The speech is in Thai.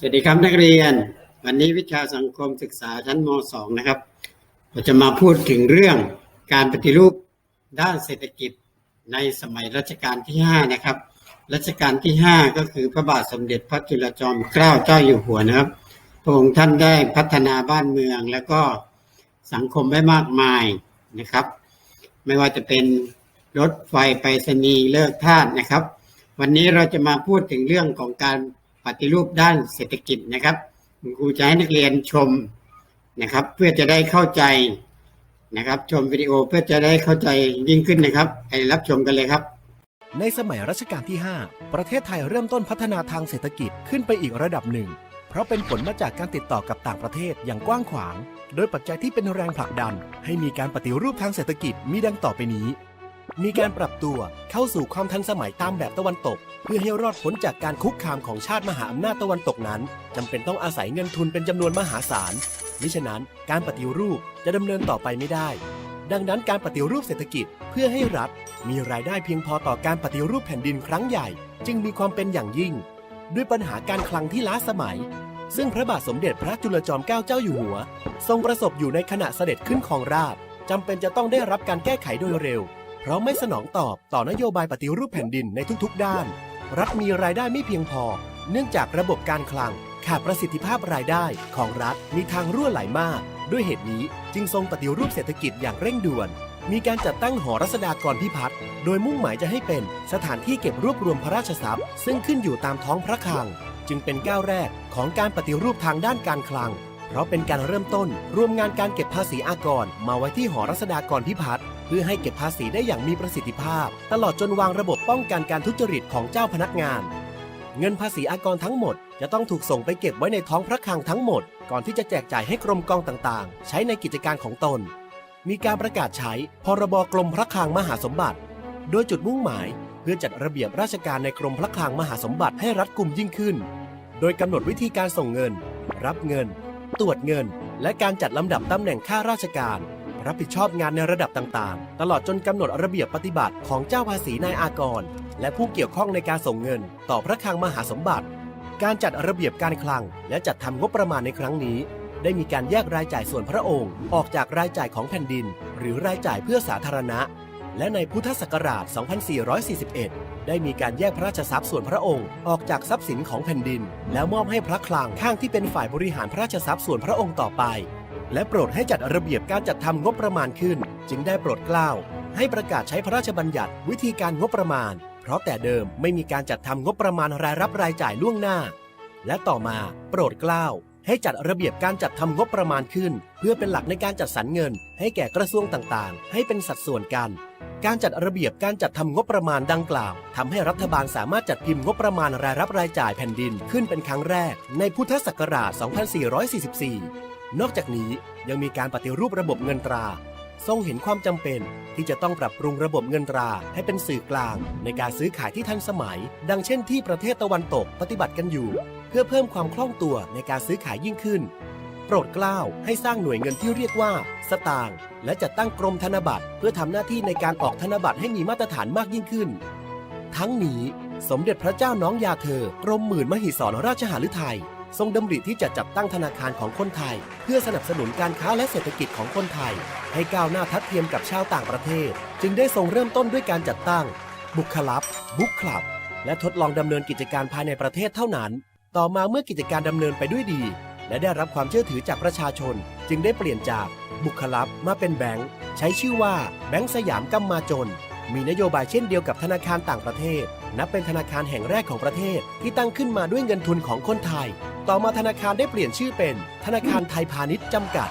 สวัสดีครับนักเรียน วันนี้วิชาสังคมศึกษาชั้นม .2 นะครับ เราจะมาพูดถึงเรื่องการปฏิรูปด้านเศรษฐกิจในสมัยรัชกาลที่ 5 นะครับ รัชกาลที่ 5 ก็คือพระบาทสมเด็จพระจุลจอมเกล้าเจ้าอยู่หัวนะครับพระองค์ท่านได้พัฒนาบ้านเมืองแล้วก็สังคมไว้มากมายนะครับ ไม่ว่าจะเป็นรถไฟไปรษณีย์เลิกทาสนะครับ วันนี้เราจะมาพูดถึงเรื่องของการ ฏิรูปด้านเศรษฐกิจนะครับคุณครูจะให้นักเรียนชมนะครับ เพื่อจะได้เข้าใจนะครับ ชมวิดีโอเพื่อจะได้เข้าใจยิ่งขึ้นนะครับไปรับชมกันเลยครับ ในสมัยรัชกาลที่ 5 ประเทศไทยเริ่มต้นพัฒนาทางเศรษฐกิจขึ้นไปอีกระดับหนึ่ง เพราะเป็นผลมาจากการติดต่อกับต่างประเทศอย่างกว้างขวาง โดยปัจจัยที่เป็นแรงผลักดัน ให้มีการปฏิรูปทางเศรษฐกิจมีดังต่อไปนี้ มีการปรับตัวเข้าสู่ความทันสมัยตามแบบตะวันตก เพื่อให้รอดพ้นจากการคุกคามของชาติมหาอำนาจตะวันตกนั้นจำเป็นต้องอาศัยเงินทุนเป็นจำนวนมหาศาลมิฉะนั้นการปฏิรูปจะดำเนินต่อไปไม่ได้ ดังนั้นการปฏิรูปเศรษฐกิจเพื่อให้รัฐ มีรายได้เพียงพอต่อการปฏิรูปแผ่นดินครั้งใหญ่ จึงมีความเป็นอย่างยิ่ง ด้วยปัญหาการคลังที่ล้าสมัย ซึ่งพระบาทสมเด็จพระจุลจอมเกล้าเจ้าอยู่หัว ทรงประสบอยู่ในขณะเสด็จขึ้นของราชจำเป็นจะต้องได้รับการแก้ไขโดยเร็ว ราะไม่สนองตอบต่อนโยบายปฏิรูปแผ่นดินในทุกๆ ด้าน รัฐมีรายได้ไม่เพียงพอ เนื่องจากระบบการคลังขาดประสิทธิภาพรายได้ของรัฐมีทางรั่วไหลมาก ด้วยเหตุนี้จึงทรงปฏิรูปเศรษฐกิจอย่างเร่งด่วน มีการจัดตั้งหอรัศดากรพิพัฒน์โดยมุ่งหมายจะให้เป็นสถานที่เก็บรวบรวมพระราชทรัพย์ ซึ่งขึ้นอยู่ตามท้องพระคลัง จึงเป็นก้าวแรกของการปฏิรูปทางด้านการคลัง เพราะเป็นการเริ่มต้นรวมงานการเก็บภาษีอากรมาไว้ที่หอรัศดากรพิพัฒน์ เพื่อให้เก็บภาษีได้อย่างมีประสิทธิภาพ ตลอดจนวางระบบป้องกันการทุจริตของเจ้าพนักงาน เงินภาษีอากรทั้งหมด จะต้องถูกส่งไปเก็บไว้ในท้องพระคลังทั้งหมด ก่อนที่จะแจกจ่ายให้กรมกองต่างๆ ใช้ในกิจการของตน มีการประกาศใช้พรบกรมพระคลังมหาสมบัติ โดยจุดมุ่งหมาย เพื่อจัดระเบียบราชการในกรมพระคลังมหาสมบัติให้รัดกุมยิ่งขึ้น โดยกำหนดวิธีการส่งเงิน รับเงิน ตรวจเงิน และการจัดลำดับตำแหน่งข้าราชการ รับผิดชอบงานในระดับต่างๆ ตลอดจนกำหนดระเบียบปฏิบัติของเจ้าภาษีนายอากร และผู้เกี่ยวข้องในการส่งเงิน ต่อพระคลังมหาสมบัติ การจัดระเบียบการคลัง และจัดทำงบประมาณในครั้งนี้ ได้มีการแยกรายจ่ายส่วนพระองค์ ออกจากรายจ่ายของแผ่นดิน หรือรายจ่ายเพื่อสาธารณะ และในพุทธศักราช 2441 ได้มีการแยกพระราชทรัพย์ส่วนพระองค์ ออกจากทรัพย์สินของแผ่นดิน แล้วมอบให้พระคลังข้างที่เป็นฝ่ายบริหารพระราชทรัพย์ส่วนพระองค์ต่อไป และโปรดให้จัดระเบียบการจัดทำงบประมาณขึ้น จึงได้โปรดเกล้า ให้ประกาศใช้พระราชบัญญัติวิธีการงบประมาณ เพราะแต่เดิมไม่มีการจัดทำงบประมาณรายรับรายจ่ายล่วงหน้า และต่อมาโปรดเกล้า ให้จัดระเบียบการจัดทำงบประมาณขึ้น เพื่อเป็นหลักในการจัดสรรเงิน ให้แก่กระทรวงต่างๆ ให้เป็นสัดส่วนกัน การจัดระเบียบการจัดทำงบประมาณดังกล่าวทำให้รัฐบาลสามารถจัดพิมพ์งบประมาณรายรับรายจ่ายแผ่นดินขึ้นเป็นครั้งแรก ในพุทธศักราช 2444 นอกจากนี้ยังมีการปฏิรูประบบเงินตรา ทรงเห็นความจำเป็นที่จะต้องปรับปรุงระบบเงินตราให้เป็นสื่อกลาง ในการซื้อขายที่ทันสมัย ดังเช่นที่ประเทศตะวันตกปฏิบัติกันอยู่ เพื่อเพิ่มความคล่องตัวในการซื้อขายยิ่งขึ้น โปรดเกล้าให้สร้างหน่วยเงินที่เรียกว่า สตางค์และจัดตั้งกรมธนบัตร เพื่อทำหน้าที่ในการออกธนบัตรให้มีมาตรฐานมากยิ่งขึ้น ทั้งนี้สมเด็จพระเจ้าน้องยาเธอกรมหมื่นมหิศรราชหฤทัยทรงดำริที่จะจัดตั้งธนาคารของคนไทย เพื่อสนับสนุนการค้าและเศรษฐกิจของคนไทย ให้ก้าวหน้าทัดเทียมกับชาวต่างประเทศ จึงได้ทรงเริ่มต้นด้วยการจัดตั้ง บุคลับ บุ๊กคลับ และทดลองดำเนินกิจการภายในประเทศเท่านั้น ต่อมาเมื่อกิจการดำเนินไปด้วยดี และได้รับความเชื่อถือจากประชาชน จึงได้เปลี่ยนจาก บุคลับมาเป็นแบงค์ใช้ชื่อว่าแบงค์สยามกัมมาจน มีนโยบายเช่นเดียวกับธนาคารต่างประเทศ นับเป็นธนาคารแห่งแรกของประเทศ ที่ตั้งขึ้นมาด้วยเงินทุนของคนไทย ต่อมาธนาคารได้เปลี่ยนชื่อเป็น ธนาคารไทยพาณิชย์จำกัด